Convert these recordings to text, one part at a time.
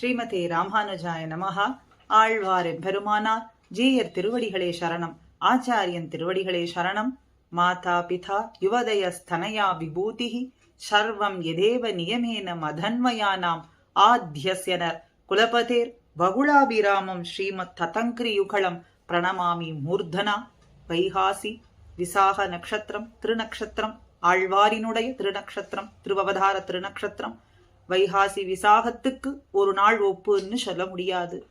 ஸ்ரீமதி ராமானுஜாய நமஹா. ஆழ்வாரின் பெருமானார் ஜீயர் திருவடிகளே சரணம். ஆச்சாரியன் திருவடிகளே சரணம். மாதா பிதா யுவதய ஸ்தனயா விபூதி சர்வம் எதேவ நியமேன மதன்மயானாம் ஆத்யஸ்யனர். குலபதேர் பகுளாபிராமம் ஸ்ரீமத் ததங்கிரியுகலம் பிரணமாமி மூர்தனா. வைகாசி விசாக நட்சத்திரம் திருநக்ஷத்திரம் ஆழ்வாரினுடைய திருநக்ஷத்திரம் திருவவதார திருநக்ஷத்திரம் வைகாசி விசாகத்துக்கு ஒரு நாள் ஒப்புன்னு சொல்ல முடியாது.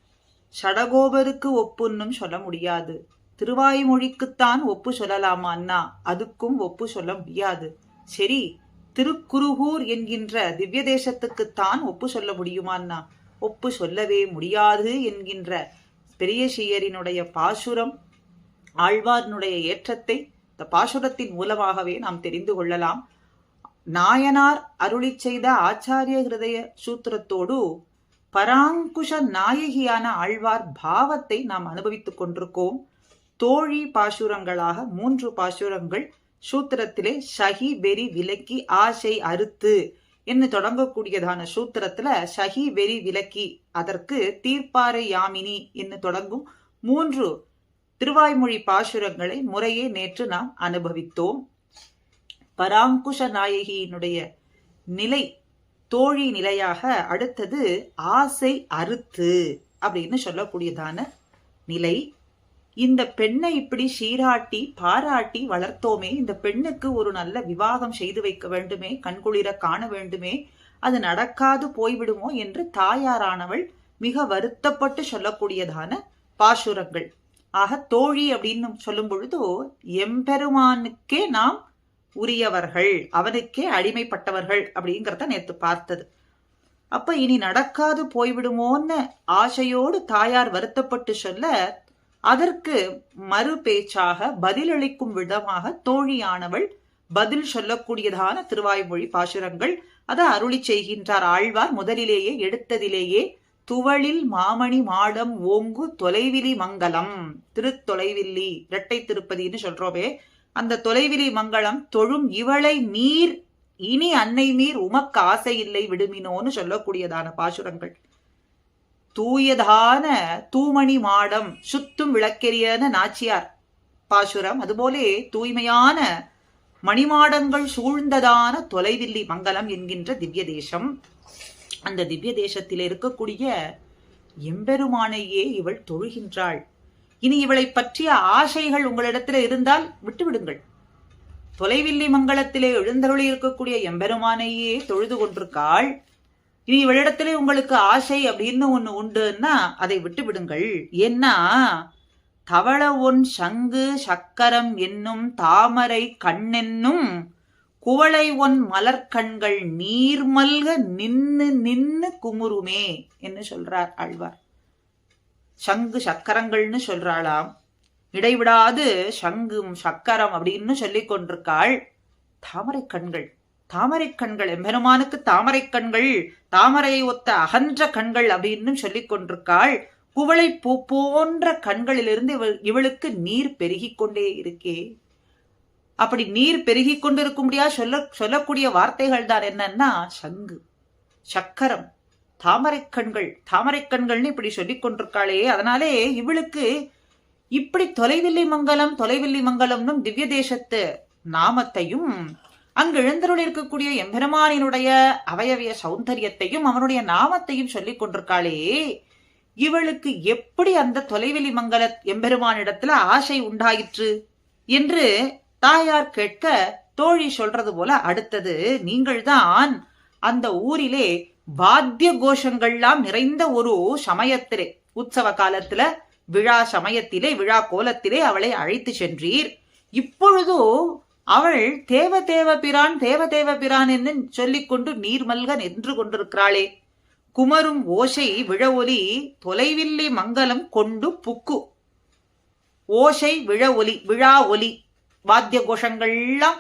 ஷடகோபருக்கு ஒப்புன்னும் சொல்ல முடியாது. திருவாய்மொழிக்குத்தான் ஒப்பு சொல்லலாமா அண்ணா? அதுக்கும் ஒப்பு சொல்ல முடியாது. சரி திருக்குருகூர் என்கின்ற திவ்ய தேசத்துக்குத்தான் ஒப்பு சொல்ல முடியுமாண்ணா ஒப்பு சொல்லவே முடியாது என்கின்ற பெரிய சீயரினுடைய பாசுரம் ஆழ்வார்னுடைய ஏற்றத்தை இந்த பாசுரத்தின் மூலமாகவே நாம் தெரிந்து கொள்ளலாம். நாயனார் அருளி செய்த ஆச்சாரிய ஹிருதய சூத்திரத்தோடு பராங்குஷ நாயகியான ஆழ்வார் பாவத்தை நாம் அனுபவித்துக் கொண்டிருக்கோம். தோழி பாசுரங்களாக மூன்று பாசுரங்கள் சூத்திரத்திலே ஷஹி வெறி விலக்கி ஆசை அறுத்து என்று தொடங்கக்கூடியதான சூத்திரத்துல ஷஹி வெறி விலக்கி அதற்கு தீர்ப்பாறை யாமினி என்று தொடங்கும் மூன்று திருவாய்மொழி பாசுரங்களை முறையே நேற்று நாம் அனுபவித்தோம். பராங்குஷ நாயகியினுடைய நிலை தோழி நிலையாக அடுத்தது ஆசை அறுத்து அப்படின்னு சொல்லக்கூடியதான நிலை. இந்த பெண்ணை இப்படி சீராட்டி பாராட்டி வளர்த்தோமே இந்த பெண்ணுக்கு ஒரு நல்ல விவாகம் செய்து வைக்க வேண்டுமே கண்குளிர காண வேண்டுமே அது நடக்காது போய்விடுமோ என்று தாயாரானவள் மிக வருத்தப்பட்டு சொல்லக்கூடியதான பாசுரங்கள். ஆக தோழி அப்படின்னு சொல்லும் பொழுது எம்பெருமானுக்கே நாம் உரியவர்கள் அவனுக்கே அடிமைப்பட்டவர்கள் அப்படிங்கிறத நேத்து பார்த்தது. அப்ப இனி நடக்காது போய்விடுமோன்னு ஆசையோடு தாயார் வருத்தப்பட்டு சொல்ல அதற்கு மறு பேச்சாக பதிலளிக்கும் விதமாக தோழியானவள் பதில் சொல்லக்கூடியதான திருவாய்மொழி பாசுரங்கள் அதை அருளி செய்கின்றார் ஆழ்வார் முதலிலேயே எடுத்ததிலேயே துவளில் மாமணி மாடம் ஓங்கு தொலைவிலி மங்கலம் திருத்தொலைவில்லி இரட்டை திருப்பதின்னு சொல்றோமே அந்த தொலைவிலி மங்களம் தொழும் இவளை நீர் இனி அன்னை மீர் உமக்கு ஆசை இல்லை விடுமினோன்னு சொல்லக்கூடியதான பாசுரங்கள். தூயதான தூமணி மாடம் சுத்தும் விளக்கெரியன நாச்சியார் பாசுரம். அதுபோலே தூய்மையான மணிமாடங்கள் சூழ்ந்ததான தொலைவில்லி மங்கலம் என்கின்ற திவ்ய தேசம் அந்த திவ்ய தேசத்தில் இருக்கக்கூடிய எம்பெருமானையே இவள் தொழுகின்றாள். இனி இவளை பற்றிய ஆசைகள் உங்களிடத்தில் இருந்தால் விட்டுவிடுங்கள். தொலைவில்லி மங்கலத்திலே எழுந்தருளி இருக்கக்கூடிய எம்பெருமானையே தொழுது கொண்டிருக்காள். இனி இவளிடத்திலே உங்களுக்கு ஆசை அப்படின்னு ஒண்ணு உண்டுன்னா அதை விட்டுவிடுங்கள். ஏன்னா தவள ஒன் சங்கு சக்கரம் என்னும் தாமரை கண்ணென்னும் குவளை ஒன் மலர்கண்கள் நீர்மல்க நின்னு நின்னு குமுருமே என்று சொல்றார் ஆழ்வார். சங்கு சக்கரங்கள்னு சொல்றாளாம். இடைவிடாது சங்கும் சக்கரம் அப்படின்னு சொல்லி கொண்டிருக்காள். தாமரை கண்கள். தாமரை கண்கள். எம்பெருமானுக்கு தாமரை கண்கள். தாமரையை ஒத்த அகன்ற கண்கள் அப்படின்னு சொல்லி கொண்டிருக்காள். குவளை பூ போன்ற கண்களிலிருந்து இவள் இவளுக்கு நீர் பெருகி கொண்டே இருக்கே. அப்படி நீர் பெருகிக் கொண்டிருக்கும்படியா சொல்ல சொல்லக்கூடிய வார்த்தைகள் தான் என்னன்னா சங்கு. சக்கரம். தாமரை கண்கள் தாமரை கண்கள்னு இப்படி சொல்லிக் கொண்டிருக்காளே அதனாலே இவளுக்கு இப்படி தொலைவில்லி மங்கலம் தொலைவில்லி மங்கலம்னும் திவ்ய தேசத்து நாமத்தையும் அங்கு எழுந்தருள் இருக்கக்கூடிய எம்பெருமானினுடைய அவயவிய சௌந்தரியத்தையும் அவனுடைய நாமத்தையும் சொல்லிக் கொண்டிருக்காளே இவளுக்கு எப்படி அந்த தொலைவெளி மங்கல எம்பெருமானிடத்துல ஆசை உண்டாயிற்று என்று தாயார் கேட்க தோழி சொல்றது போல அடுத்தது நீங்கள்தான் அந்த ஊரிலே வாத்திய கோஷங்கள்லாம் நிறைந்த ஒரு சமயத்திலே உற்சவ காலத்துல விழா சமயத்திலே விழா கோலத்திலே அவளை அழைத்து சென்றீர். இப்பொழுதோ அவள் தேவ தேவ பிரான் தேவ தேவ பிரான் என்று சொல்லிக்கொண்டு நீர்மல்க நின்று கொண்டிருக்கிறாளே. குமரும் ஓசை விழ ஒலி தொலைவில்லி மங்கலம் கொண்டு புக்கு. ஓசை விழ ஒலி விழா ஒலி வாத்திய கோஷங்கள்லாம்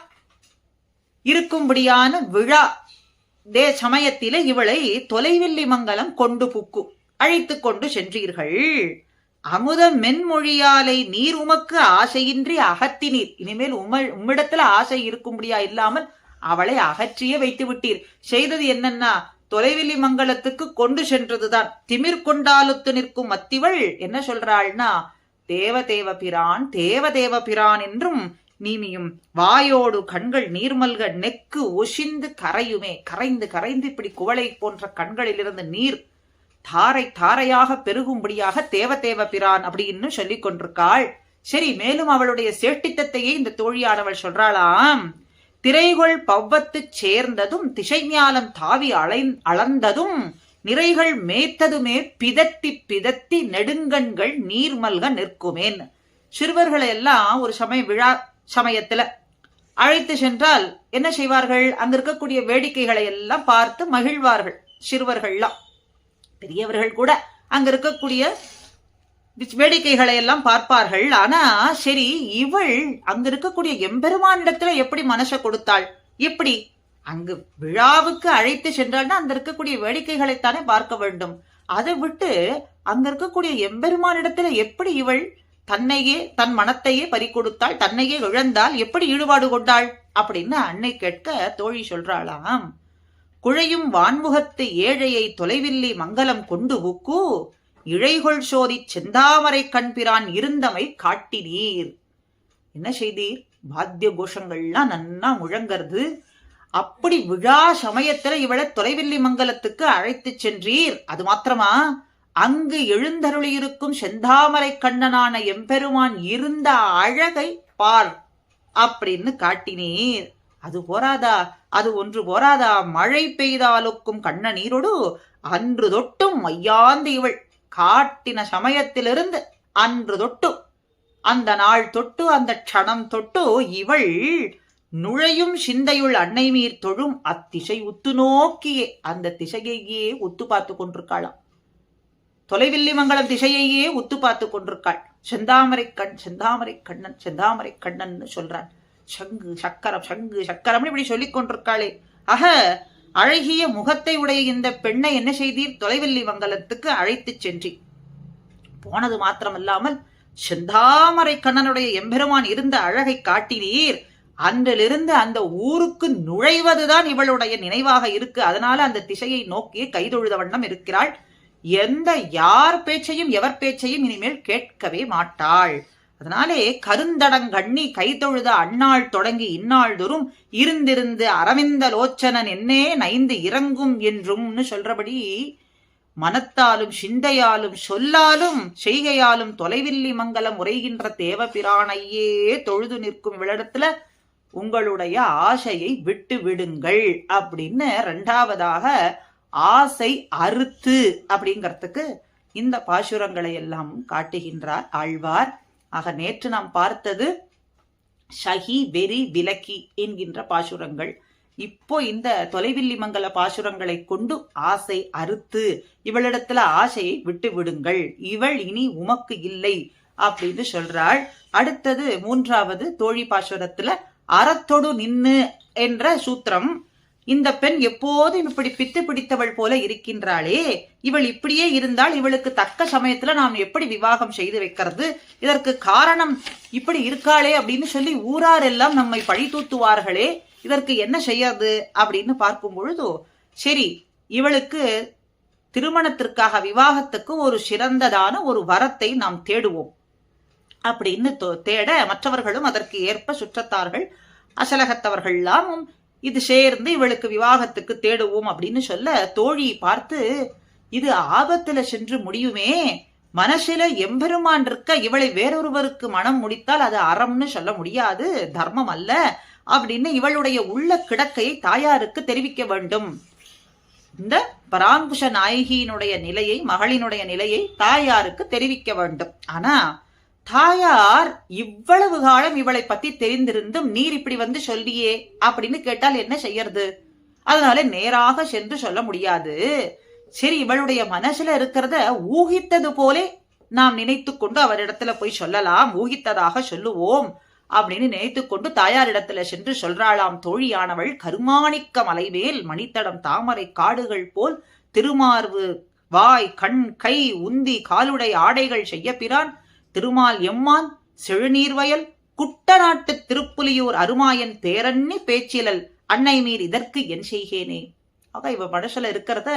இருக்கும்படியான விழா தே சமயத்திலே இவளை தொலைவில்லி மங்கலம் கொண்டு புக்கு. அழைத்து கொண்டு சென்றீர்கள். அமுத மென்மொழியாலை நீர் உமக்கு ஆசையின்றி அகத்தினீர் இனிமேல் உம உம்மிடத்துல ஆசை இருக்கும்படியா இல்லாமல் அவளை அகற்றியே வைத்து விட்டீர் செய்தது என்னன்னா தொலைவில்லி மங்கலத்துக்கு கொண்டு சென்றதுதான். திமிர் கொண்டாலுத்து நிற்கும் மத்திவள் என்ன சொல்றாள்னா தேவதேவ பிரான் தேவதேவ பிரான் என்றும் நீமியும் வாயோடு கண்கள் நீர்மல்க நெக்கு ஒசிந்து கரையுமே. கரைந்து கரைந்து இப்படி குவளை போன்ற கண்களிலிருந்து நீர் தாரை தாரையாக பெருகும்படியாக தேவதேவ பிரான் அப்படின்னு சொல்லி கொண்டிருக்காள். சரி மேலும் அவளுடைய சேட்டித்தத்தையே இந்த தோழியானவள் சொல்றாளாம். திரைகள் பவ்வத்துச் சேர்ந்ததும் திசைஞாலம் தாவி அலை அளந்ததும் நிறைகள் மேய்த்ததுமே பிதத்தி பிதத்தி நெடுங்கண்கள் நீர்மல்க நிற்குமேன். சிறுவர்களை எல்லாம் ஒரு சமயம் விழா சமயத்துல அழைத்து சென்றால் என்ன செய்வார்கள்? அங்க இருக்கக்கூடிய வேடிக்கைகளை எல்லாம் பார்த்து மகிழ்வார்கள் சிறுவர்கள்லாம். பெரியவர்கள் கூட அங்க இருக்கக்கூடிய வேடிக்கைகளை எல்லாம் பார்ப்பார்கள். ஆனா சரி இவள் அங்க இருக்கக்கூடிய எம்பெருமானிடத்துல எப்படி மனசை கொடுத்தாள்? எப்படி? அங்கு விழாவுக்கு அழைத்து சென்றால்னா அங்க இருக்கக்கூடிய வேடிக்கைகளைத்தானே பார்க்க வேண்டும். அதை விட்டு அங்க இருக்கக்கூடிய எம்பெருமானிடத்துல எப்படி இவள் தன்னையே தன் மனத்தையே பறிக்கொடுத்தாள் தன்னையே இழந்தால் எப்படி ஈடுபாடு கொண்டாள்? அப்படின்னு அன்னை கேட்க தோழி சொல்றாளாம். குழையும் வான்முகத்து ஏழையை தொலைவில்லி மங்கலம் கொண்டு ஊக்கு இழைகொள் சோதிச் செந்தாமரை கண்பிரான் இருந்தமை காட்டினீர். என்ன செய்தீர்? வாத்திய கோஷங்கள்லாம் நன்னா முழங்கிறது. அப்படி விழா சமயத்துல இவளை தொலைவில்லி மங்கலத்துக்கு அழைத்துச் சென்றீர். அது மாத்திரமா? அங்கு எழுந்தருளியிருக்கும் செந்தாமரை கண்ணனான எம்பெருமான் இருந்த அழகை பார் அப்படின்னு காட்டினீர். அது போராதா? அது ஒன்று போராதா? மழை பெய்தாலுக்கும் கண்ண நீரோடு அன்று தொட்டும் மையாந்து இவள் காட்டின சமயத்திலிருந்து அன்று தொட்டு அந்த நாள் தொட்டு அந்த க்ஷணம் தொட்டு இவள் நுழையும் சிந்தையுள் அன்னை மீர் தொழும் அத்திசை உத்து நோக்கியே அந்த திசையையே உத்து பார்த்து கொண்டிருக்காளாம். தொலைவில்லிமங்கலம் திசையையே உத்து பார்த்து கொண்டிருக்காள். செந்தாமரை கண் செந்தாமரை கண்ணன் செந்தாமரை கண்ணன் சொல்றான். சங்கு சக்கரம் சங்கு சக்கரம் இப்படி சொல்லிக் கொண்டிருக்காளே. ஆக அழகிய முகத்தை உடைய இந்த பெண்ணை என்ன செய்தீர்? தொலைவெள்ளி மங்கலத்துக்கு அழைத்துச் சென்றீர். போனது மாத்திரமல்லாமல் செந்தாமரை கண்ணனுடைய எம்பெருமான் இருந்த அழகை காட்டினீர். அன்றிலிருந்து அந்த ஊருக்கு நுழைவதுதான் இவளுடைய நினைவாக இருக்கு. அதனால அந்த திசையை நோக்கியே கைதொழுத வண்ணம் இருக்கிறாள். எந்த யார் பேச்சையும் எவர் பேச்சையும் இனிமேல் கேட்கவே மாட்டாள். அதனாலே கருந்தடங்கண்ணி கைதொழுத அந்நாள் தொடங்கி இந்நாள் தோறும் இருந்திருந்து அரவிந்த லோச்சனன் என்னே நைந்து இறங்கும் என்றும்னு சொல்றபடி மனத்தாலும் சிந்தையாலும் சொல்லாலும் செய்கையாலும் தொலைவில்லி மங்கலம் உரைகின்ற தேவபிரானையே தொழுது நிற்கும் இவ்விடத்துல உங்களுடைய ஆசையை விட்டு விடுங்கள் அப்படின்னு ரெண்டாவதாக ஆசை அறுத்து அப்படிங்கிறதுக்கு இந்த பாசுரங்களை எல்லாம் காட்டுகின்றார் ஆழ்வார். ஆக நேற்று நாம் பார்த்தது ஷஹி வெறி விலக்கி என்கின்ற பாசுரங்கள். இப்போ இந்த தொலைவில்லி மங்கல பாசுரங்களை கொண்டு ஆசை அறுத்து இவளிடத்துல ஆசையை விட்டு விடுங்கள். இவள் இனி உமக்கு இல்லை அப்படின்னு சொல்றாள். அடுத்தது மூன்றாவது தோழி பாசுரத்துல அறத்தொடு நின்னு என்ற சூத்திரம் இந்த பெண் எப்போதும் இப்படி பித்து பிடித்தவள் போல இருக்கின்றாளே. இவள் இப்படியே இருந்தால் இவளுக்கு தக்க சமயத்துல நாம் எப்படி விவாகம் செய்து வைக்கிறது? இதற்கு காரணம் இப்படி இருக்காளே அப்படின்னு சொல்லி ஊரார் எல்லாம் நம்மை பழி தூத்துவார்களே. இதற்கு என்ன செய்யறது அப்படின்னு பார்க்கும் பொழுதோ சரி இவளுக்கு திருமணத்திற்காக விவாகத்துக்கு ஒரு சிறந்ததான ஒரு வரத்தை நாம் தேடுவோம். அப்படின்னு தேட மற்றவர்களும் அதற்கு ஏற்ப சுற்றத்தார்கள் அசலகத்தவர்கள்லாம் இது சேர்ந்து இவளுக்கு விவாகத்துக்கு தேடுவோம் அப்படின்னு சொல்ல தோழி பார்த்து இது ஆபத்துல சென்று முடியுமே. மனசுல எம்பெருமான் இருக்க இவளை வேறொருவருக்கு மனம் முடித்தால் அது அறம்னு சொல்ல முடியாது தர்மம் அல்ல அப்படின்னு இவளுடைய உள்ள கிடக்கையை தாயாருக்கு தெரிவிக்க வேண்டும். இந்த பராங்குஷ நாயகியினுடைய நிலையை மகளினுடைய நிலையை தாயாருக்கு தெரிவிக்க வேண்டும். ஆனா தாயார் இவ்வளவு காலம் இவளை பத்தி தெரிந்திருந்தும் நீர் இப்படி வந்து சொல்லியே அப்படின்னு கேட்டால் என்ன செய்யறது? அதனால நேராக சென்று சொல்ல முடியாது. சரி இவளுடைய மனசுல இருக்கிறத ஊகித்தது போலே நாம் நினைத்து கொண்டு அவரிடத்துல போய் சொல்லலாம். ஊகித்ததாக சொல்லுவோம் அப்படின்னு நினைத்து கொண்டு தாயாரிடத்துல சென்று சொல்றாளாம். தோழியானவள் கருமாணிக்க மலைமேல் மணித்தடம் தாமரை காடுகள் போல் திருமார்வு வாய் கண் கை உந்தி காலுடை ஆடைகள் செய்ய பிறான் திருமால் எம்மான் செழுநீர்வயல் குட்டநாட்டு திருப்புலியூர் அருமாயன் பேரன்னி பேச்சிலல் அன்னை மீர் இதற்கு என் செய்கேனே. ஆக இவ மனசுல இருக்கிறத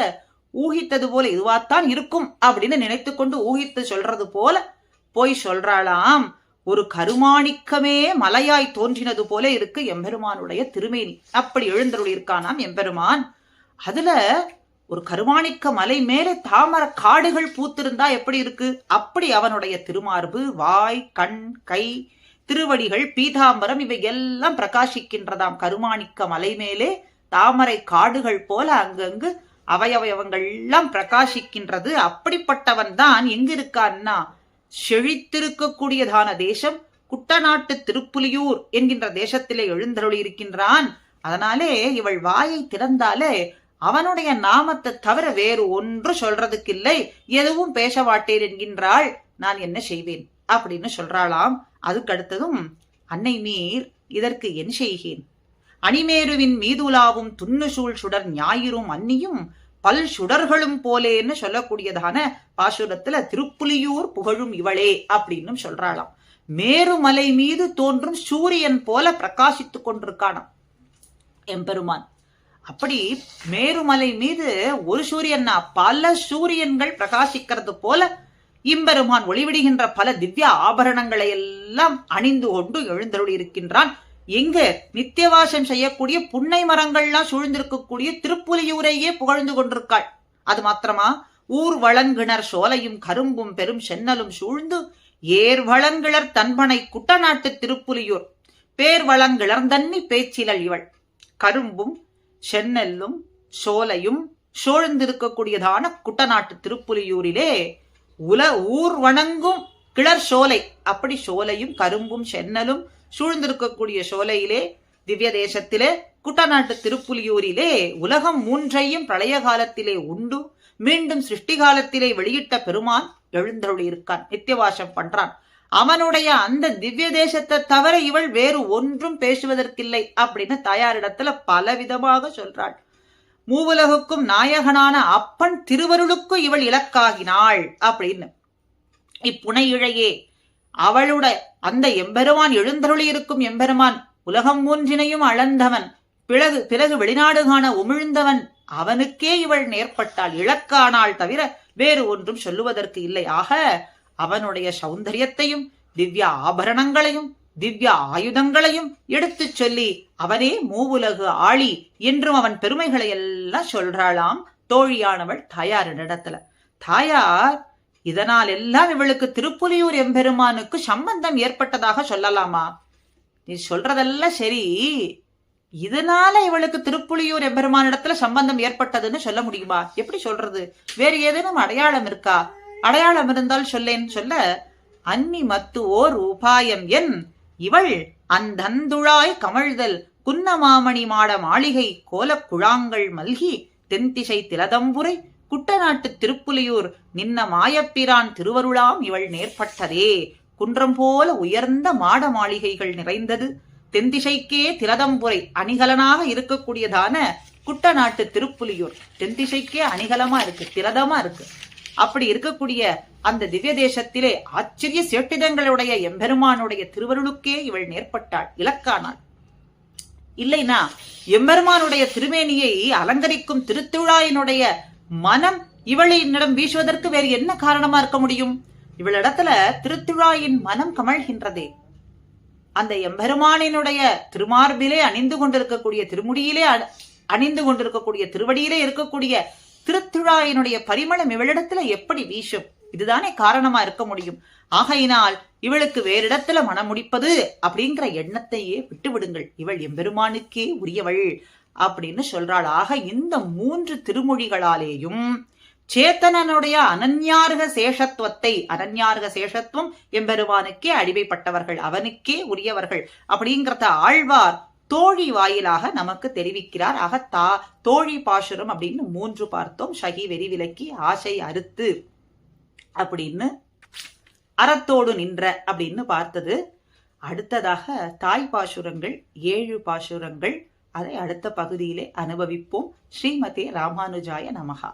ஊகித்தது போல இதுவாத்தான் இருக்கும் அப்படின்னு நினைத்து கொண்டு ஊகித்து சொல்றது போல போய் சொல்றாளாம். ஒரு கருமாணிக்கமே மலையாய் தோன்றினது போல இருக்கு எம்பெருமானுடைய திருமேனி. அப்படி எழுந்தருள் இருக்கானாம் எம்பெருமான். அதுல ஒரு கருமாணிக்க மலை மேலே தாமர காடுகள் பூத்திருந்தா எப்படி இருக்கு? அப்படி அவனுடைய திருமார்பு வாய் கண் கை திருவடிகள் பீதாம்பரம் இவை எல்லாம் பிரகாசிக்கின்றதாம். கருமாணிக்க மலை மேலே தாமரை காடுகள் போல அங்கங்கு அவயவயவங்கள் எல்லாம் பிரகாசிக்கின்றது. அப்படிப்பட்டவன் தான் எங்க இருக்கான்னா செழித்திருக்கக்கூடியதான தேசம் குட்டநாட்டு திருப்புலியூர் என்கின்ற தேசத்திலே எழுந்தருளி இருக்கின்றான் அதனாலே இவள் வாயை திறந்தாலே அவனுடைய நாமத்தை தவிர வேறு ஒன்று சொல்றதுக்கு இல்லை எதுவும் பேச மாட்டேன் என்கின்றாள். நான் என்ன செய்வேன்? அப்படின்னு சொல்றாளாம். அதுக்கு அடுத்ததும் அன்னை மீர் இதற்கு என் செய்கேன். அணிமேருவின் மீதுலாவும் துண்ணுசூழ் சுடர் ஞாயிறும் அன்னியும் பல் சுடர்களும் போலேன்னு சொல்லக்கூடியதான பாசுரத்துல திருப்புலியூர் புகழும் இவளே அப்படின்னு சொல்றாளாம். மேருமலை மீது தோன்றும் சூரியன் போல பிரகாசித்துக் கொண்டிருக்கானாம். எம்பெருமான் அப்படி மேருமலை மீது ஒரு சூரியன்னா பல சூரியன்கள் பிரகாசிக்கிறது போல இம்பெருமான் ஒளிவிடுகின்ற பல திவ்ய ஆபரணங்களை எல்லாம் அணிந்து கொண்டு எழுந்தருளி இருக்கின்றான். எங்கு நித்தியவாசம் செய்யக்கூடிய புன்னை மரங்கள்லாம் சூழ்ந்திருக்கக்கூடிய திருப்புலியூரையே புகழ்ந்து கொண்டிருக்காள். அது மாத்திரமா ஊர் வளங்கிணர் சோலையும் கரும்பும் பெரும் சென்னலும் சூழ்ந்து ஏர் வளங்கிளர் தன்பனை குட்டநாட்டு திருப்புலியூர் பேர் வளங்கிளர் தன்னி பேச்சிலள் இவள். கரும்பும் சென்னெல்லும் சோலையும் சூழ்ந்திருக்கக்கூடியதான குட்டநாட்டு திருப்புலியூரிலே உல ஊர் வணங்கும் கிளர் சோலை. அப்படி சோலையும் கரும்பும் சென்னலும் சூழ்ந்திருக்கக்கூடிய சோலையிலே திவ்ய தேசத்திலே குட்டநாட்டு திருப்புலியூரிலே உலகம் மூன்றையும் பிரளய காலத்திலே உண்டு. மீண்டும் சிருஷ்டி காலத்திலே வெளியிட்ட பெருமான் எழுந்தருளி இருக்கான் நித்தியவாசம் பண்றான். அவனுடைய அந்த திவ்ய தேசத்தை தவிர இவள் வேறு ஒன்றும் பேசுவதற்கில்லை அப்படின்னு தாயாரிடத்துல பல விதமாக சொல்றாள். மூவுலகுக்கும் நாயகனான அப்பன் திருவருளுக்கும் இவள் இலக்காகினாள் அப்படின்னு. இப்புனை இழையே அவளுடைய அந்த எம்பெருமான் எழுந்தருளி இருக்கும் எம்பெருமான் உலகம் மூன்றினையும் அளந்தவன் பிறகு பிறகு வெளிநாடு காண உமிழ்ந்தவன் அவனுக்கே இவள் நேர்பட்டாள் இலக்கானாள் தவிர வேறு ஒன்றும் சொல்லுவதற்கு இல்லை. ஆக அவனுடைய சௌந்தரியத்தையும் திவ்ய ஆபரணங்களையும் திவ்ய ஆயுதங்களையும் எடுத்துச் சொல்லி அவனே மூவுலகு ஆளி என்றும் அவன் பெருமைகளை எல்லாம் சொல்றாளாம் தோழியானவள் தாயாரிடத்துல தாயார் இதனால் எல்லாம் இவளுக்கு திருப்புலியூர் எம்பெருமானுக்கு சம்பந்தம் ஏற்பட்டதாக சொல்லலாமா? நீ சொல்றதெல்லாம் சரி. இதனால இவளுக்கு திருப்புலியூர் எம்பெருமானிடத்துல சம்பந்தம் ஏற்பட்டதுன்னு சொல்ல முடியுமா? எப்படி சொல்றது? வேறு ஏதேனும் அடையாளம் இருக்கா? அடையாளம் இருந்தால் சொல்லேன் சொல்ல அன்னி மத்து ஓர் உபாயம் என் இவள் அந்தந்துழாய் கமழ்தல் குன்னமாமணி மாட மாளிகை கோலக்குழாங்கள் மல்கி தென்திசை திலதம்புரை குட்டநாட்டு திருப்புலியூர் நின்ன மாயப்பிரான் திருவருளாம் இவள் நேர்பட்டதே. குன்றம் போல உயர்ந்த மாட மாளிகைகள் நிறைந்தது. தென்திசைக்கே திலதம்புரை அணிகலனாக இருக்கக்கூடியதான குட்டநாட்டு திருப்புலியூர். தென்திசைக்கே அணிகலமா இருக்கு திலதமா இருக்கு. அப்படி இருக்கக்கூடிய அந்த திவ்ய தேசத்திலே ஆச்சரிய சேட்டிதங்களுடைய எம்பெருமானுடைய திருவருளுக்கே இவள் நேர்பட்டாள் இலக்கானாள். இல்லைனா எம்பெருமானுடைய திருமேனியை அலங்கரிக்கும் திருத்துழாயினுடைய மனம் இவளிடம் வீசுவதற்கு வேறு என்ன காரணமா இருக்க முடியும்? இவளிடத்துல திருத்துழாயின் மனம் கமழ்கின்றதே. அந்த எம்பெருமானினுடைய திருமார்பிலே அணிந்து கொண்டிருக்கக்கூடிய திருமுடியிலே அணிந்து கொண்டிருக்கக்கூடிய திருவடியிலே இருக்கக்கூடிய திருத்துழாயினுடைய பரிமளம் இவளிடத்துல எப்படி வீசும்? இதுதானே காரணமா இருக்க முடியும். ஆகையினால் இவளுக்கு வேறிடத்துல மனம் முடிப்பது அப்படிங்கிற எண்ணத்தையே விட்டு விடுங்கள் இவள் எம்பெருமானுக்கே உரியவள் அப்படின்னு சொல்றாள். ஆக இந்த மூன்று திருமொழிகளாலேயும் சேத்தனனுடைய அனன்யார்க சேஷத்துவத்தை அனன்யார்க சேஷத்துவம் எம்பெருமானுக்கே அடிமைப்பட்டவர்கள் அவனுக்கே உரியவர்கள் அப்படிங்கிறத ஆழ்வார் தோழி வாயிலாக நமக்கு தெரிவிக்கிறார். அகத்தா தா தோழி பாசுரம் அப்படின்னு மூன்று பார்த்தோம். ஷகி வெறி விலக்கி ஆசை அறுத்து அப்படின்னு அறத்தோடு நின்ற அப்படின்னு பார்த்தது. அடுத்ததாக தாய் பாசுரங்கள் ஏழு பாசுரங்கள். அதை அடுத்த பகுதியிலே அனுபவிப்போம். ஸ்ரீமதே ராமானுஜாய நமகா